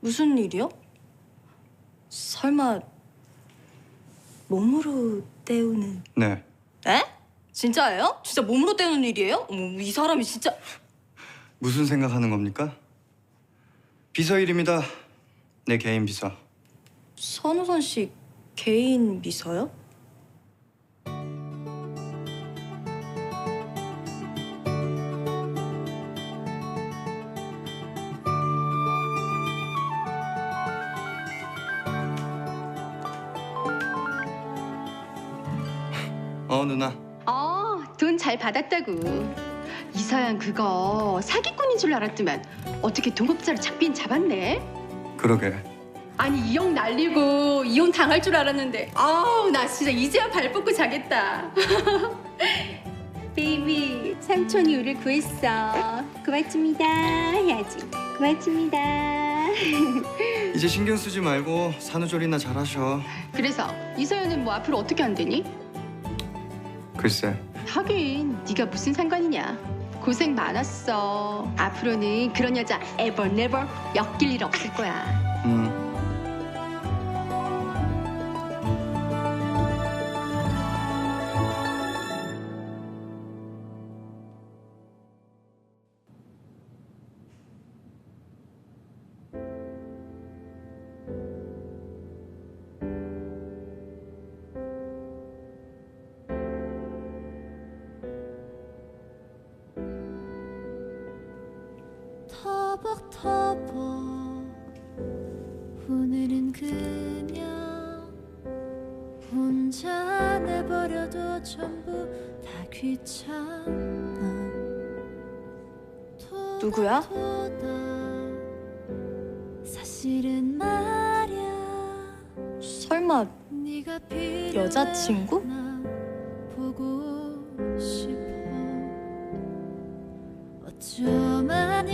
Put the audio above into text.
무슨 일이요? 설마 몸으로 때우는 네. 에? 진짜예요? 진짜 몸으로 때우는 일이에요? 어머, 이 사람이 진짜 무슨 생각하는 겁니까? 비서 일입니다. 내 개인 비서. 선우선 씨 개인 비서요? 어 누나. 어, 돈 잘 받았다고. 이서연 그거 사기꾼인 줄 알았더만 어떻게 동업자로 잡긴 잡았네? 그러게. 아니 이형 날리고 이혼 당할 줄 알았는데 아우 나 진짜 이제야 발 뻗고 자겠다. 베이비 삼촌이 우리를 구했어. 고맙습니다 해야지. 고맙습니다. 이제 신경 쓰지 말고 산후조리나 잘하셔. 그래서 이서연은 뭐 앞으로 어떻게 한대니? 글쎄. 하긴 네가 무슨 상관이냐. 고생 많았어. 앞으로는 그런 여자 ever never 엮일 일 없을 거야. 음. 터벅터벅. 오늘은 그냥 혼자 내버려도 전부 다 귀찮아. 누구야? 사실은 말야. 설마 여자친구? 보고 싶어. 어쩌면